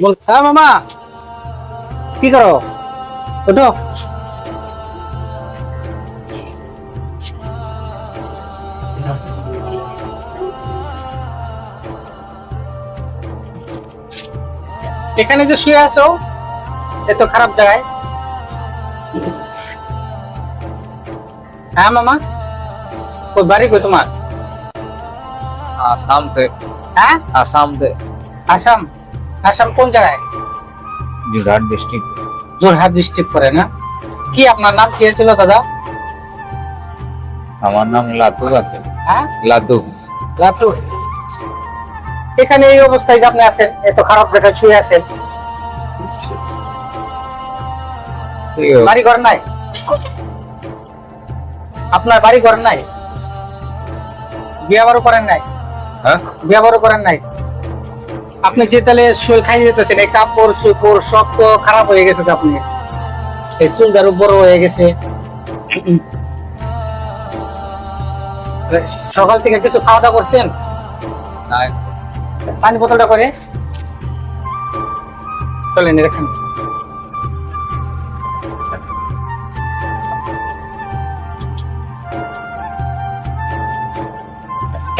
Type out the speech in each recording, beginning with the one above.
হ্যাঁ মামা! কি করো? ওঠো। এখানে যে শুয়ে আছো এত খারাপ জায়গায়। হ্যাঁ মামা? ওই বাড়ি কই তোমার? আসাম তে। হ্যাঁ? আসাম তে। আসাম। আসাম কোন আপনার আছে বাড়ি ঘর নাই? আপনার বাড়ি নাই? বিয়া বারো করেন নাই? হ্যাঁ? বিয়া বারো করেন নাই? আপনি যে তাহলে শরীর খাই যেতেছেন এই কাপড় চোপড় সব তো খারাপ হয়ে গেছে তো আপনি। এই চুলদারও বড় হয়ে গেছে। সকাল থেকে কিছু খাওয়া দাওয়া করছেন? পানি বোতলটা করে। চলেন রেখেন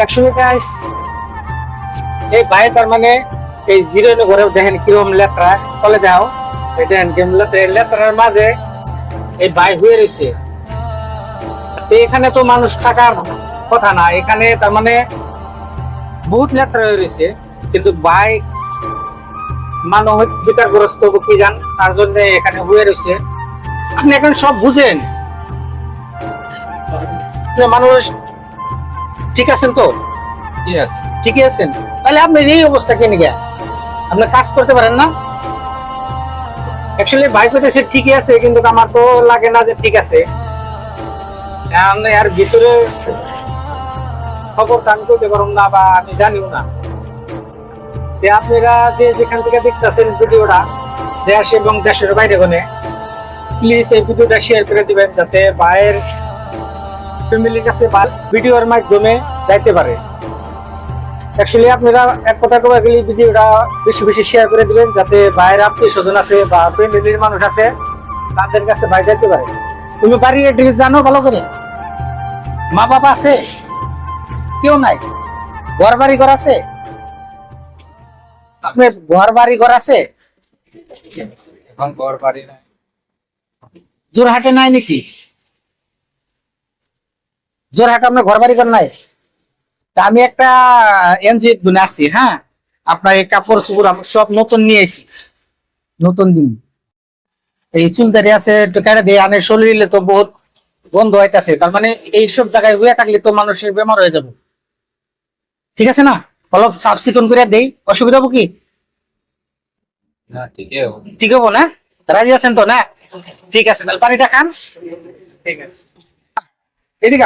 একশো গাইস এই ভাই তার মানে এই জিরো ঘরে দেখেন কিরম লেত্রা। কলে এই দেখেন কিরম লেত্রার মাঝে এই ভাই হয়ে রয়েছে তো এখানে তো মানুষ থাকার কথা না। এখানে তার মানে বহুত লেত্রা হয়ে রয়েছে কিন্তু ভাই মানব বিকারগ্রস্ত কি যান তার জন্য এখানে হয়ে রয়েছে আপনি এখন সব বুঝেন। মানুষ ঠিক আছেন তো? ঠিক আছেন? তাহলে আপনার এই অবস্থা কেন গিয়া? আপনি কাজ করতে পারেন না। অ্যাকচুয়ালি ভাই কইতেছে ঠিকই আছে, কিন্তু আমার তো লাগে না যে ঠিক আছে। আমি আর ভিতরে খবর আমি করতে পারব না বা আমি জানিও না। যে আপনারা যে যেখান থেকে দেখতেছেন ভিডিওটা, দেশ এবং দেশের বাইরে গনে প্লিজ এই ভিডিওটা শেয়ার করে দিবেন যাতে ভাইয়ের ফ্যামিলির কাছে ভিডিওর মাধ্যমে যাইতে পারে। অ্যাকচুয়ালি আপনারা এক কথা কবে গেলে ভিডিওটা বেশি বেশি শেয়ার করে দিবেন যাতে বাইরের আত্মীয় স্বজন আছে বা ফ্যামিলির মানুষ আছে তাদের কাছে ভাই যাইতে পারে। তুমি বাড়ির অ্যাড্রেস জানো ভালো করে? মা বাবা আছে? কেউ নাই? ঘর বাড়ি ঘর আছে? আপনার ঘর বাড়ি ঘর আছে? এখন ঘর বাড়ি নাই। জোরহাটে নাই নাকি? জোরহাটে আপনার ঘর বাড়ি ঘর নাই? তা আমি একটা এনজিও গুনে আসছি হ্যাঁ? আপনার এই কাপড় চুপড় সব নতুন নিয়ে এসি নতুন দিন। এই চুলদারি আছে কেটে দিয়ে আনে শরীরে তো বহুত গন্ধ হইতাছে। তার মানে এইসব জায়গায় রুয়ে থাকলে তো মানুষের বেমার হয়ে যাবে। ঠিক আছে না? অলপ সাফ চিকন করে দেই। অসুবিধা হব কি? ঠিক হব। না? রাজি আছেন তো না? ঠিক আছে তাহলে পানিটা খান। ঠিক আছে। এদিকে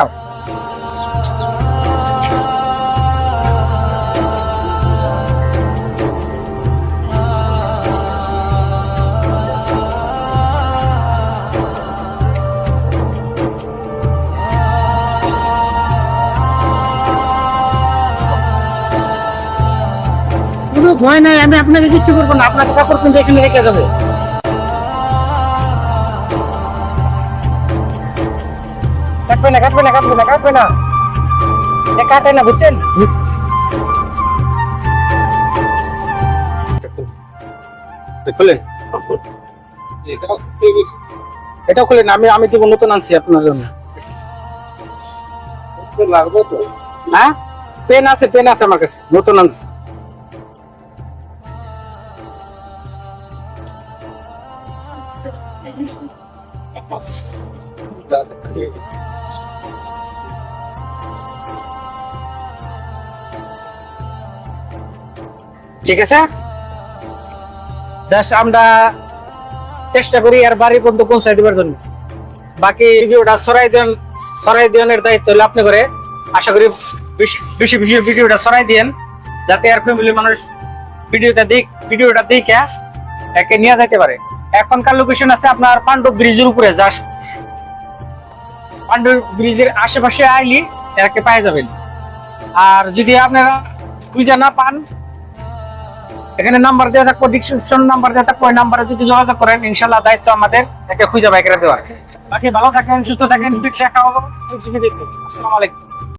কোনো ভয় নাই আমি আপনাকে কিচ্ছু করব না আপনাকে কাপড় কিন্তু এখানে রেখে যাবে। কাটবে না কাটবে না কাটবে না কাটবে না। কাটে না বুঝছেন? খুলেন? এটা খুলেন আমি আমি তো নতুন আনছি আপনার জন্য। লাগবে তো। হ্যাঁ? পেন আছে পেন আছে আমার কাছে নতুন আনছি। ঠিক আছে? জাস্ট আমরা চেষ্টা করি আর বাড়ি পর্যন্ত পৌঁছাই দেবার জন্য। বাকি ভিডিওটা সরাই দেন, সরাই দেওয়ার দায়িত্ব হলো আপনি করে। আশা করি বেশি বেশি ভিডিওটা সরাই দেন যাতে আর ফ্যামিলির মানুষ ভিডিওটা দেখ ভিডিওটা দেখে একে নিয়ে যেতে পারে। এখনকার লোকেশন আছে আপনার পাণ্ডব ব্রিজের উপরে জাস্ট পাণ্ডব ব্রিজের আশেপাশে আইলি এরাকে পাই যাবেন। আর যদি আপনারা খুঁজে না পান, এখানে নাম্বার দেওয়া থাকব ডিসক্রিপশন নাম্বার দেওয়া থাকব, ওই নাম্বারে যদি যোগাযোগ করেন, ইনশাল্লাহ দায়িত্ব আমাদের একে খুঁজে বাইকেরা দেওয়ার। বাকি ভালো থাকেন, সুস্থ থাকেন দেখা হবে আসসালামু আলাইকুম।